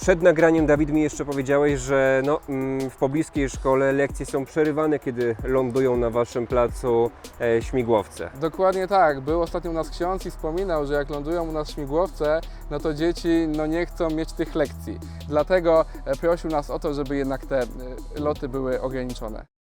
Przed nagraniem, Dawid, mi jeszcze powiedziałeś, że no, mm, w pobliskiej szkole lekcje są przerywane, kiedy lądują na Waszym placu e, śmigłowce. Dokładnie tak. Był ostatnio u nas ksiądz i wspominał, że jak lądują u nas śmigłowce, no to dzieci no nie chcą mieć tych lekcji. Dlatego e, prosił nas o to, żeby jednak te e, loty były ograniczone.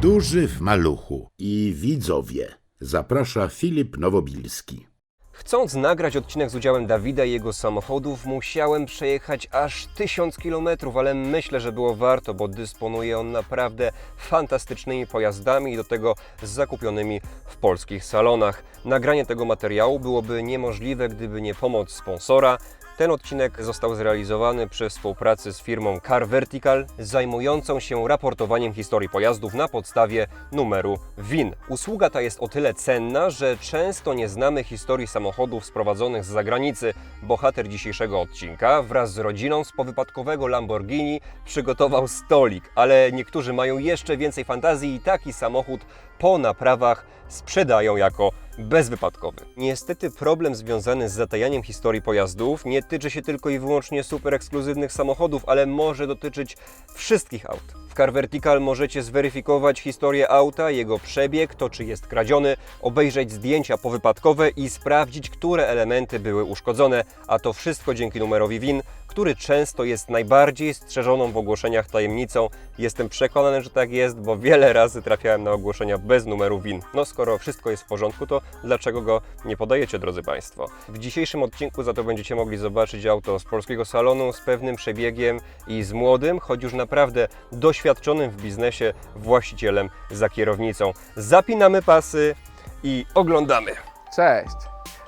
Duży w maluchu i widzowie. Zaprasza Filip Nowobilski. Chcąc nagrać odcinek z udziałem Dawida i jego samochodów, musiałem przejechać aż 1000 km, ale myślę, że było warto, bo dysponuje on naprawdę fantastycznymi pojazdami i do tego zakupionymi w polskich salonach. Nagranie tego materiału byłoby niemożliwe, gdyby nie pomoc sponsora. Ten odcinek został zrealizowany przy współpracy z firmą Car Vertical, zajmującą się raportowaniem historii pojazdów na podstawie numeru VIN. Usługa ta jest o tyle cenna, że często nie znamy historii samochodów sprowadzonych z zagranicy. Bohater dzisiejszego odcinka wraz z rodziną z powypadkowego Lamborghini przygotował stolik, ale niektórzy mają jeszcze więcej fantazji i taki samochód po naprawach sprzedają jako bezwypadkowy. Niestety problem związany z zatajaniem historii pojazdów nie tyczy się tylko i wyłącznie super ekskluzywnych samochodów, ale może dotyczyć wszystkich aut. W Car Vertical możecie zweryfikować historię auta, jego przebieg, to czy jest kradziony, obejrzeć zdjęcia powypadkowe i sprawdzić, które elementy były uszkodzone, a to wszystko dzięki numerowi WIN, który często jest najbardziej strzeżoną w ogłoszeniach tajemnicą. Jestem przekonany, że tak jest, bo wiele razy trafiałem na ogłoszenia bez numeru WIN. No skoro wszystko jest w porządku, to dlaczego go nie podajecie, drodzy Państwo? W dzisiejszym odcinku za to będziecie mogli zobaczyć auto z polskiego salonu z pewnym przebiegiem i z młodym, choć już naprawdę doświadczonym w biznesie właścicielem za kierownicą. Zapinamy pasy i oglądamy. Cześć!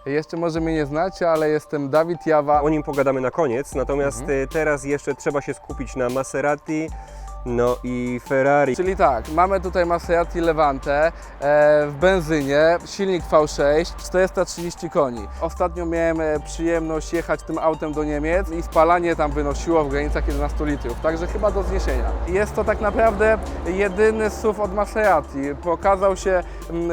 Jeszcze może mnie nie znacie, ale jestem Dawid Jawa. O nim pogadamy na koniec, natomiast y, teraz jeszcze trzeba się skupić na Maserati, no i Ferrari. Czyli tak, mamy tutaj Maserati Levante e, w benzynie, silnik V6, 430 koni. Ostatnio miałem e, przyjemność jechać tym autem do Niemiec i spalanie tam wynosiło w granicach 11 litrów, także chyba do zniesienia. Jest to tak naprawdę jedyny SUV od Maserati. Pokazał się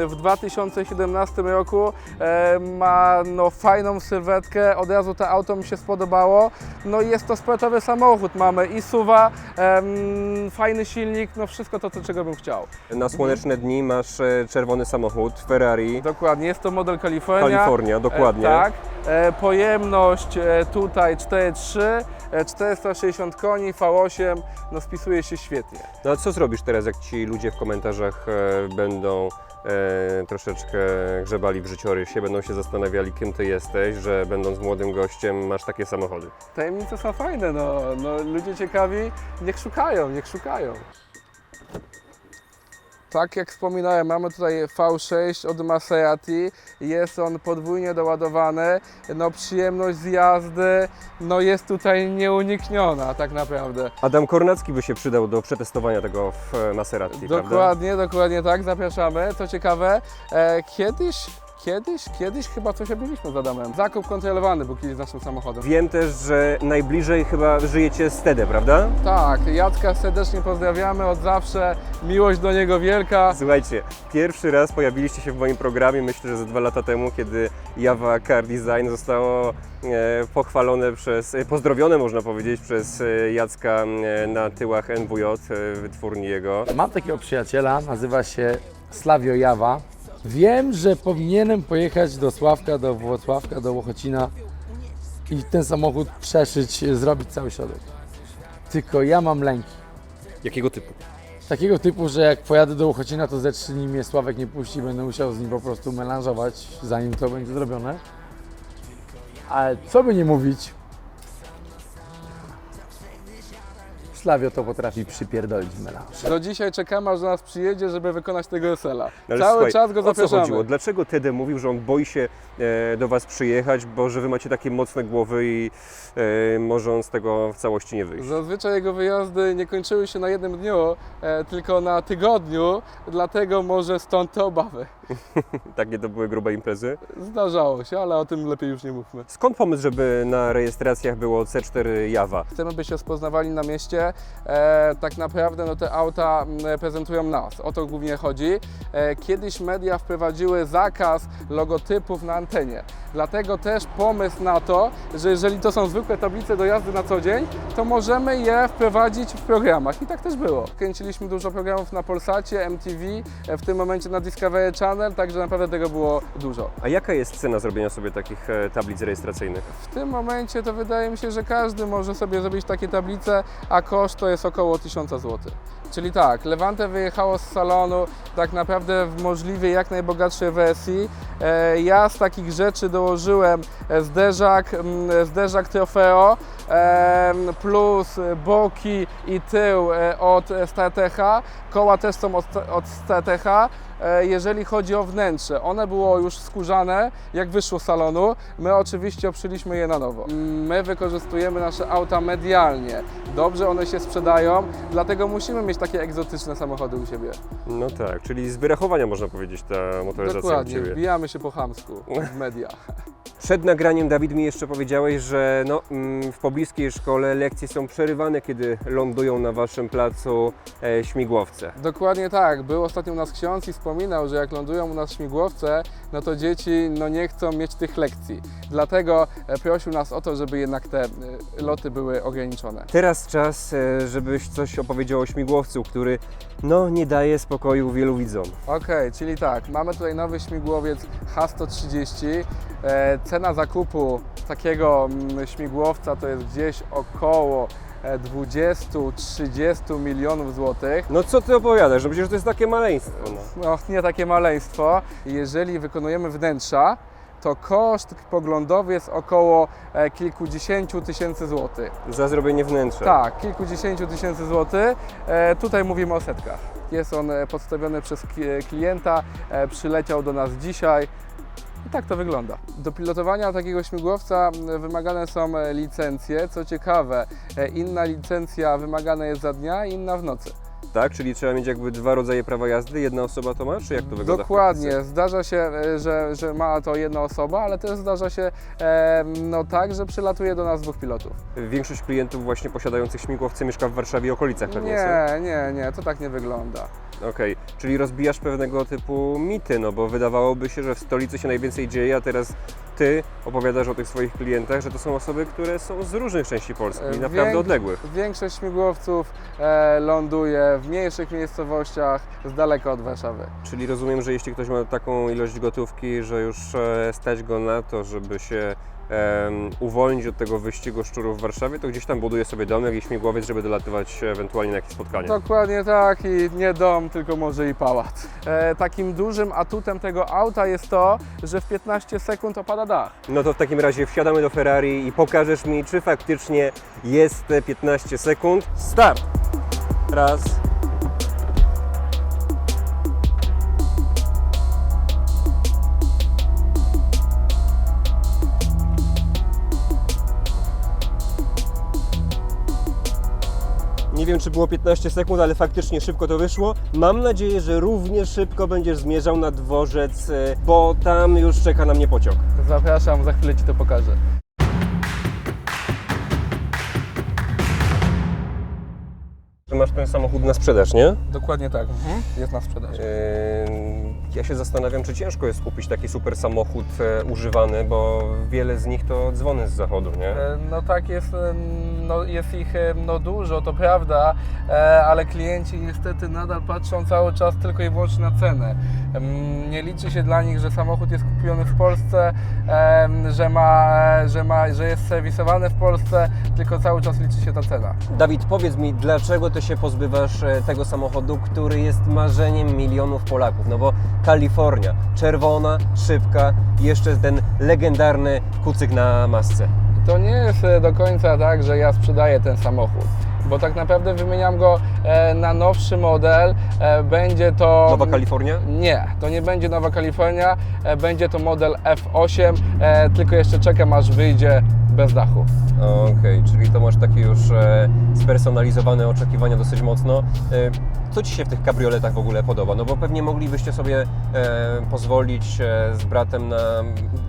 w 2017 roku, e, ma no, fajną sylwetkę, od razu to auto mi się spodobało. No i jest to sportowy samochód, mamy i SUVa, em, fajny silnik, no wszystko to, co- czego bym chciał. Na słoneczne dni masz e, czerwony samochód, Ferrari, Dokładnie, jest to model California. Kalifornia, dokładnie. E, tak. E, pojemność e, tutaj 4,3, e, 460 koni, V8, no spisuje się świetnie. No a co zrobisz teraz, jak ci ludzie w komentarzach e, będą e, troszeczkę grzebali w życiorysie, będą się zastanawiali, kim ty jesteś, że będąc młodym gościem masz takie samochody? Tajemnice są fajne, no, no ludzie ciekawi, niech szukają, niech szukają. Tak jak wspominałem, mamy tutaj V6 od Maserati, jest on podwójnie doładowany, no przyjemność z jazdy, no jest tutaj nieunikniona tak naprawdę. Adam Kornacki by się przydał do przetestowania tego w Maserati, prawda? Dokładnie, dokładnie tak, zapraszamy. Co ciekawe, e, kiedyś, kiedyś, kiedyś chyba coś robiliśmy z Adamem. Zakup kontrolowany był kiedyś naszym samochodem. Wiem też, że najbliżej chyba żyjecie z Tede, prawda? Tak, Jacka serdecznie pozdrawiamy od zawsze, miłość do niego wielka. Słuchajcie, pierwszy raz pojawiliście się w moim programie, myślę, że ze dwa lata temu, kiedy Java Car Design zostało e, pochwalone przez, e, pozdrowione można powiedzieć przez e, Jacka na tyłach NWJ, wytwórni jego. Mam takiego przyjaciela, nazywa się Slavio Jawa. Wiem, że powinienem pojechać do Sławka, do Włocławka, do Łochocina i ten samochód przeszyć, zrobić cały środek. Tylko ja mam lęki. Jakiego typu? Takiego typu, że jak pojadę do Łochocina, to ze trzy dni mnie Sławek nie puści, będę musiał z nim po prostu melanżować, zanim to będzie zrobione. Ale co by nie mówić, Slavio to potrafi przypierdolić w melanż. Do dzisiaj czekamy, aż do nas przyjedzie, żeby wykonać tego SL-a. No ale Cały słuchaj, czas go O co zapraszamy. chodziło? Dlaczego Tede mówił, że on boi się e, do Was przyjechać, bo że Wy macie takie mocne głowy i e, może on z tego w całości nie wyjść? Zazwyczaj jego wyjazdy nie kończyły się na jednym dniu, e, tylko na tygodniu, dlatego może stąd te obawy. Takie to były grube imprezy. Zdarzało się, ale o tym lepiej już nie mówmy. Skąd pomysł, żeby na rejestracjach było C4 Java? Chcemy, by się rozpoznawali na mieście, e, tak naprawdę no, te auta m, prezentują nas. O to głównie chodzi. E, kiedyś media wprowadziły zakaz logotypów na antenie. Dlatego też pomysł na to, że jeżeli to są zwykłe tablice do jazdy na co dzień, to możemy je wprowadzić w programach. I tak też było. Kręciliśmy dużo programów na Polsacie, MTV, e, w tym momencie na Discovery Channel, także naprawdę tego było dużo. A jaka jest cena zrobienia sobie takich e, tablic rejestracyjnych? W tym momencie to wydaje mi się, że każdy może sobie zrobić takie tablice, a koszt to jest około 1000 zł. Czyli tak, Levante wyjechało z salonu tak naprawdę w możliwie jak najbogatszej wersji. E, Ja z takich rzeczy dołożyłem e, zderzak, zderzak Trofeo em, plus boki i tył e, od StarTecha. Koła też są od, od StarTecha. E, Jeżeli chodzi o wnętrze, one było już skórzane, jak wyszło z salonu. My oczywiście obszyliśmy je na nowo. My wykorzystujemy nasze auta medialnie. Dobrze one się sprzedają, dlatego musimy mieć takie egzotyczne samochody u siebie. No tak, czyli z wyrachowania można powiedzieć ta motoryzacja u Dokładnie, Ciebie. wbijamy się po chamsku w media. Przed nagraniem, Dawid, mi jeszcze powiedziałeś, że no, mm, w pobliskiej szkole lekcje są przerywane, kiedy lądują na Waszym placu e, śmigłowce. Dokładnie tak. Był ostatnio u nas ksiądz i wspominał, że jak lądują u nas śmigłowce, no to dzieci no nie chcą mieć tych lekcji. Dlatego e, prosił nas o to, żeby jednak te e, loty były ograniczone. Teraz czas, żebyś coś opowiedział o śmigłowcu, który no, nie daje spokoju wielu widzom. Okej, czyli tak, mamy tutaj nowy śmigłowiec H130. E, cena zakupu takiego mm, śmigłowca to jest gdzieś około e, 20-30 milionów złotych. No co ty opowiadasz? No przecież to jest takie maleństwo. No. No, nie takie maleństwo. Jeżeli wykonujemy wnętrza, to koszt poglądowy jest około e, kilkudziesięciu tysięcy złotych. Za zrobienie wnętrza. Tak, kilkudziesięciu tysięcy złotych. E, tutaj mówimy o setkach. Jest on e, podstawiony przez klienta, e, przyleciał do nas dzisiaj. Tak to wygląda. Do pilotowania takiego śmigłowca wymagane są e, licencje. Co ciekawe, e, inna licencja wymagana jest za dnia, inna w nocy. Tak? Czyli trzeba mieć jakby dwa rodzaje prawa jazdy, jedna osoba to ma, czy jak to wygląda? Dokładnie. Zdarza się, e, że, że ma to jedna osoba, ale też zdarza się e, no tak, że przylatuje do nas dwóch pilotów. Większość klientów właśnie posiadających śmigłowce mieszka w Warszawie i okolicach pewnie, Nie, nie, nie, to tak nie wygląda. Okej, czyli rozbijasz pewnego typu mity, no bo wydawałoby się, że w stolicy się najwięcej dzieje, a teraz ty opowiadasz o tych swoich klientach, że to są osoby, które są z różnych części Polski, E, naprawdę odległych. Większość śmigłowców e, ląduje w mniejszych miejscowościach, z daleka od Warszawy. Czyli rozumiem, że jeśli ktoś ma taką ilość gotówki, że już e, stać go na to, żeby się uwolnić od tego wyścigu szczurów w Warszawie, to gdzieś tam buduje sobie domek i śmigłowiec, żeby dolatywać ewentualnie na jakieś spotkanie. Dokładnie tak i nie dom, tylko może i pałac. E, takim dużym atutem tego auta jest to, że w 15 sekund opada dach. No to w takim razie wsiadamy do Ferrari i pokażesz mi, czy faktycznie jest te 15 sekund. Start! Raz. Wiem, czy było 15 sekund, ale faktycznie szybko to wyszło. Mam nadzieję, że równie szybko będziesz zmierzał na dworzec, e, bo tam już czeka na mnie pociąg. Zapraszam, za chwilę Ci to pokażę. Masz ten samochód na sprzedaż, nie? Dokładnie tak, jest na sprzedaż. Yy, Ja się zastanawiam, czy ciężko jest kupić taki super samochód e, używany, bo wiele z nich to dzwony z zachodu, nie? E, No tak, jest, e, no, jest ich e, no, dużo, to prawda, e, ale klienci niestety nadal patrzą cały czas tylko i wyłącznie na cenę. Em, Nie liczy się dla nich, że samochód jest kupiony w Polsce, em, że, ma, że, ma, że jest serwisowany w Polsce, tylko cały czas liczy się ta cena. Dawid, powiedz mi, dlaczego ty się pozbywasz e, tego samochodu, który jest marzeniem milionów Polaków? No bo Kalifornia, czerwona, szybka, jeszcze ten legendarny kucyk na masce. To nie jest e, do końca tak, że ja sprzedaję ten samochód, bo tak naprawdę wymieniam go e, na nowszy model. E, Będzie to. Nowa Kalifornia? Nie, to nie będzie Nowa Kalifornia, będzie to model F8, e, tylko jeszcze czekam aż wyjdzie bez dachu. Okej, czyli to masz takie już e, spersonalizowane oczekiwania dosyć mocno. E, Co Ci się w tych kabrioletach w ogóle podoba? No bo pewnie moglibyście sobie e, pozwolić z bratem na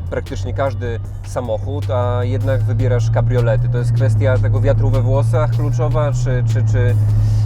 praktycznie każdy samochód, a jednak wybierasz kabriolety. To jest kwestia tego wiatru we włosach kluczowa, czy, czy, czy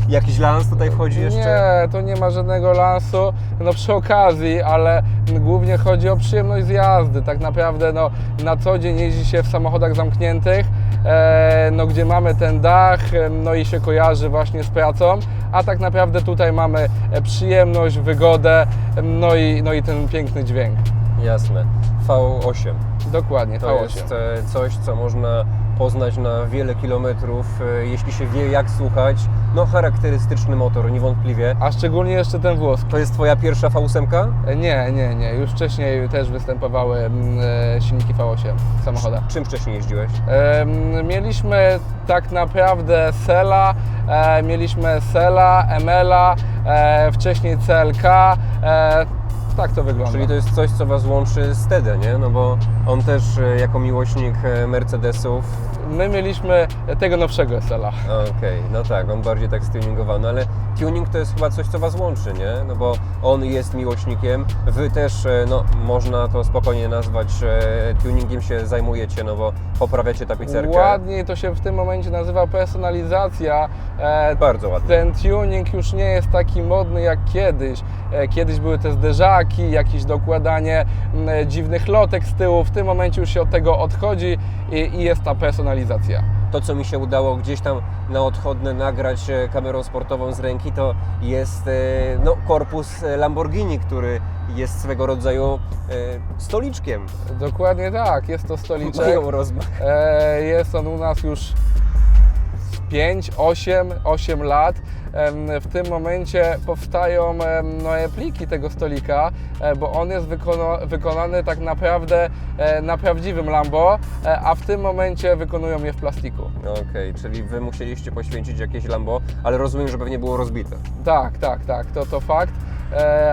jakiś lans tutaj wchodzi jeszcze? Nie, to nie ma żadnego lansu, no przy okazji, ale głównie chodzi o przyjemność z jazdy. Tak naprawdę no, na co dzień jeździ się w samochodach zamkniętych, e, no, gdzie mamy ten dach, e, no i się kojarzy właśnie z pracą, a tak naprawdę tutaj mamy e, przyjemność, wygodę, no i, no i ten piękny dźwięk. Jasne. V8. Dokładnie, To V8. jest e, coś, co można poznać na wiele kilometrów, e, jeśli się wie jak słuchać. No charakterystyczny motor, niewątpliwie. A szczególnie jeszcze ten włoski. To jest Twoja pierwsza V8? E, Nie, nie, nie. Już wcześniej też występowały mm, e, silniki V8 w samochodach. Czym wcześniej jeździłeś? Mieliśmy tak naprawdę Sela, e, mieliśmy Sela, Emela, e, wcześniej CLK. E, tak to wygląda. Czyli to jest coś, co Was łączy z Tede, nie? No bo on też e, jako miłośnik e, Mercedesów, My mieliśmy tego nowszego Sela. okej, no tak, on bardziej tak stuningowany, ale tuning to jest chyba coś, co Was łączy, nie? No bo on jest miłośnikiem, Wy też, e, no można to spokojnie nazwać, e, tuningiem się zajmujecie, no bo poprawiacie tapicerkę. Ładniej to się w tym momencie nazywa personalizacja. E, Bardzo ładnie. ten tuning już nie jest taki modny jak kiedyś. E, Kiedyś były te zderzaki, jakieś dokładanie mm, dziwnych lotek z tyłu. W tym momencie już się od tego odchodzi i, i jest ta personalizacja. To, co mi się udało gdzieś tam na odchodne nagrać e, kamerą sportową z ręki, to jest e, no, korpus e, Lamborghini, który jest swego rodzaju stoliczkiem. Dokładnie tak, jest to stoliczek. Mają rozmach. Jest on u nas już 5, 8, 8 lat. W tym momencie powstają em, no, pliki tego stolika, e, bo on jest wykonany tak naprawdę e, na prawdziwym Lambo, e, a w tym momencie wykonują je w plastiku. Okej, czyli Wy musieliście poświęcić jakieś Lambo, ale rozumiem, że pewnie było rozbite. Tak, tak, tak, to, to fakt,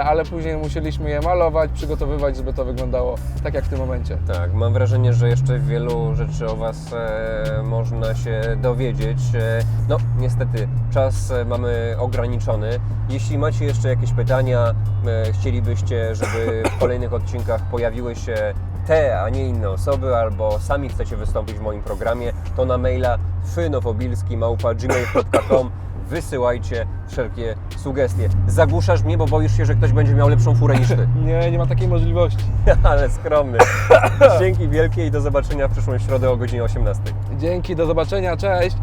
ale później musieliśmy je malować, przygotowywać, żeby to wyglądało tak jak w tym momencie. Tak, mam wrażenie, że jeszcze wielu rzeczy o Was e, można się dowiedzieć. E, no, niestety, czas e, mamy ograniczony. Jeśli macie jeszcze jakieś pytania, e, chcielibyście, żeby w kolejnych odcinkach pojawiły się te, a nie inne osoby, albo sami chcecie wystąpić w moim programie, to na maila fynowobilski.gmail.com wysyłajcie wszelkie sugestie. Zagłuszasz mnie, bo boisz się, że ktoś będzie miał lepszą furę niż Ty. Nie, nie ma takiej możliwości. Ale skromny. Dzięki wielkie i do zobaczenia w przyszłą środę o godzinie 18. Dzięki, do zobaczenia, cześć!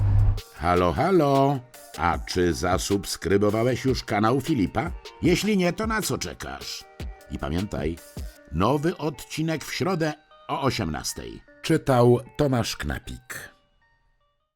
Halo, halo. A czy zasubskrybowałeś już kanał Filipa? Jeśli nie, to na co czekasz? I pamiętaj, nowy odcinek w środę o 18:00. Czytał Tomasz Knapik.